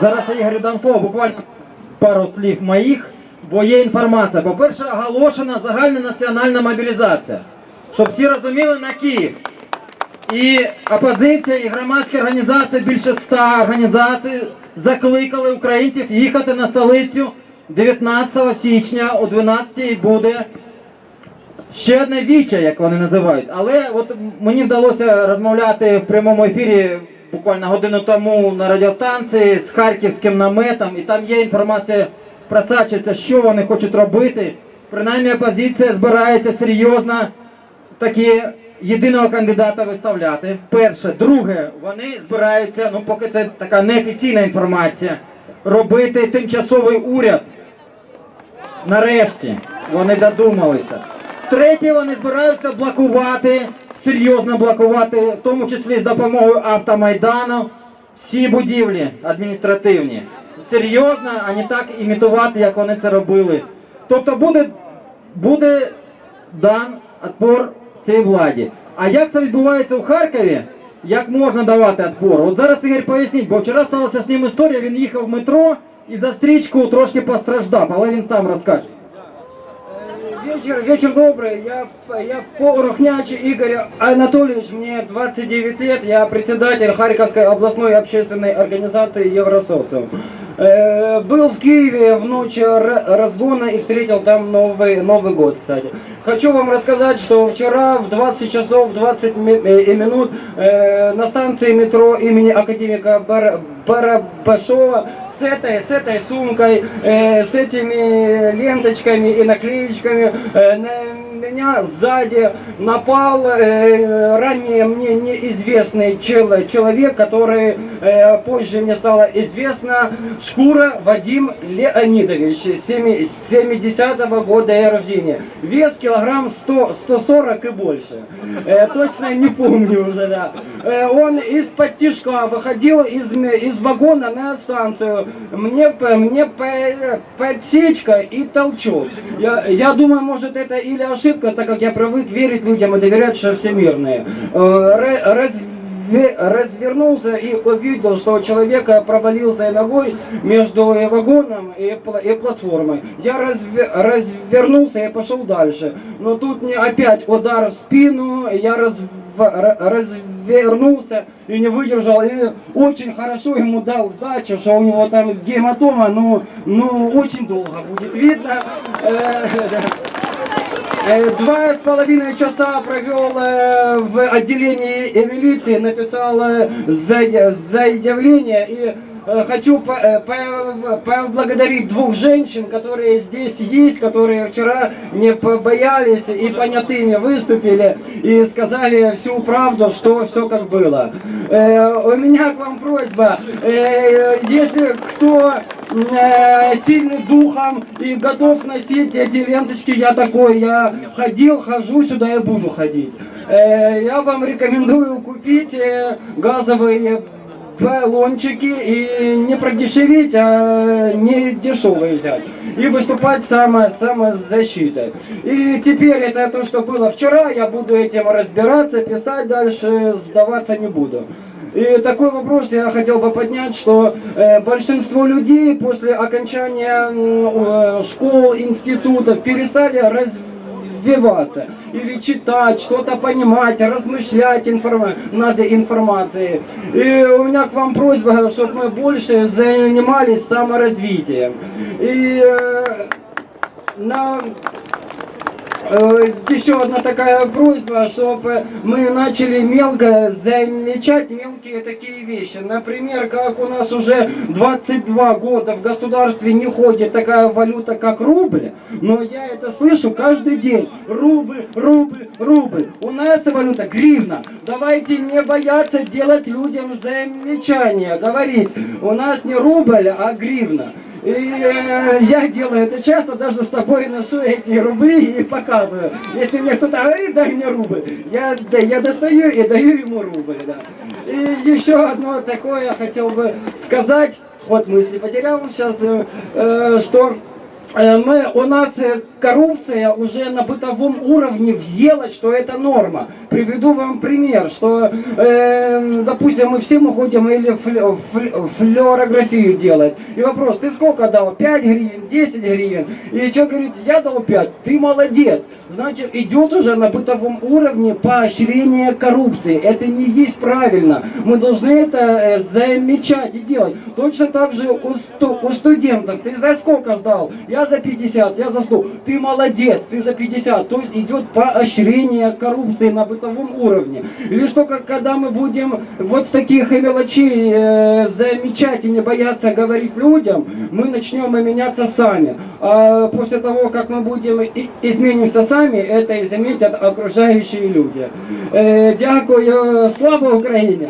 зараз я Ігорю дам слово, буквально пару слів моїх, бо є інформація. По-перше, оголошена загальна національна мобілізація, щоб всі розуміли на Київ. І опозиція, і громадські організації, більше ста організацій закликали українців їхати на столицю 19 січня о 12 буде ще одне віче, як вони називають. Але от мені вдалося розмовляти в прямому ефірі буквально годину тому на радіостанції з харківським наметом, і там є інформація просачується, що вони хочуть робити. Принаймні опозиція збирається серйозно такі єдиного кандидата виставляти. Перше, друге, вони збираються, ну поки це така неофіційна інформація, робити тимчасовий уряд. Нарешті вони додумалися. Третє, вони збираються блокувати, серйозно блокувати, в тому числі з допомогою автомайдану, всі будівлі адміністративні. Серйозно, а не так імітувати, як вони це робили. Тобто буде, буде дан отпор цій владі. А як це відбувається у Харкові? Як можна давати отпор? От зараз Ігор поясніть, бо вчора сталася з ним історія, він їхав в метро і за стрічку трошки постраждав, але він сам розкаже. Вечер, вечер добрый. Я, я Порохняч Игорь Анатольевич, мне 29 лет, я председатель Харьковской областной общественной организации Евросоциум. Э, был в Киеве в ночь разгона и встретил там Новый, Новый год, кстати. Хочу вам рассказать, что вчера в 20 часов 20 ми- э, минут э, на станции метро имени академика Бар- Барабашова с этой, с этой сумкой, э, с этими ленточками и наклеечками э, на меня сзади напал э, ранее мне неизвестный чел- человек, который э, позже мне стало известно, Шкура Вадим Леонидович, семи- 70-го года рождения. Вес килограмм 100, 140 и больше. Э, точно не помню уже, да. Э, он из-под тишка выходил из, из вагона на станцию. Мне, мне подсечка и толчок. Я, я думаю, может это или ошибка, так как я привык верить людям и доверять, что всемирные. Ра- разве- развернулся и увидел, что у человека провалился ногой между вагоном и, пла- и платформой. Я разве- развернулся и пошел дальше. Но тут мне опять удар в спину, я разв- ра- развернулся и не выдержал. И очень хорошо ему дал сдачу, что у него там гематома, ну, ну очень долго будет видно. Э, Два с половиной часа провел э, в отделении милиции, написал э, за- заявление и хочу по- по- поблагодарить двух женщин, которые здесь есть, которые вчера не побоялись и понятыми выступили и сказали всю правду, что все как было. У меня к вам просьба, если кто сильный духом и готов носить эти ленточки, я такой, я ходил, хожу сюда и буду ходить. Э, Я вам рекомендую купить э, газовые баллончики и не продешевить, а не дешевые взять. И выступать само, самозащитой. И теперь это то, что было вчера, я буду этим разбираться, писать дальше, сдаваться не буду. И такой вопрос я хотел бы поднять, что э, большинство людей после окончания э, школ, институтов перестали развиваться или читать, что-то понимать, размышлять информа- над информацией. И у меня к вам просьба, чтобы мы больше занимались саморазвитием. И э, на Еще одна такая просьба, чтобы мы начали мелко замечать мелкие такие вещи. Например, как у нас уже 22 года в государстве не ходит такая валюта, как рубль, но я это слышу каждый день. Рубль, рубль, рубль. У нас валюта гривна. Давайте не бояться делать людям замечания, говорить, у нас не рубль, а гривна. И э, я делаю это часто, даже с собой ношу эти рубли и показываю. Если мне кто-то говорит, дай мне рубль, я, да, я достаю и даю ему рубль. Да. И еще одно такое я хотел бы сказать, ход мысли потерял сейчас, э, э, что мы, у нас э, коррупция уже на бытовом уровне взяла, что это норма. Приведу вам пример, что, э, допустим, мы всем уходим или фле- фле- флюорографию делать. И вопрос, ты сколько дал? 5 гривен, 10 гривен? И человек говорит, я дал 5, ты молодец. Значит, идет уже на бытовом уровне поощрение коррупции. Это не есть правильно. Мы должны это э, замечать и делать. Точно так же у, сту- у студентов. Ты за сколько сдал? Я за 50, я за 100. Ты молодец, ты за 50. То есть идет поощрение коррупции на бытовом уровне. Или что, когда мы будем вот с таких мелочей э, замечать и не бояться говорить людям, мы начнем и меняться сами. А после того, как мы будем и изменимся сами, это и заметят окружающие люди. Е, Дякую, слава Україні!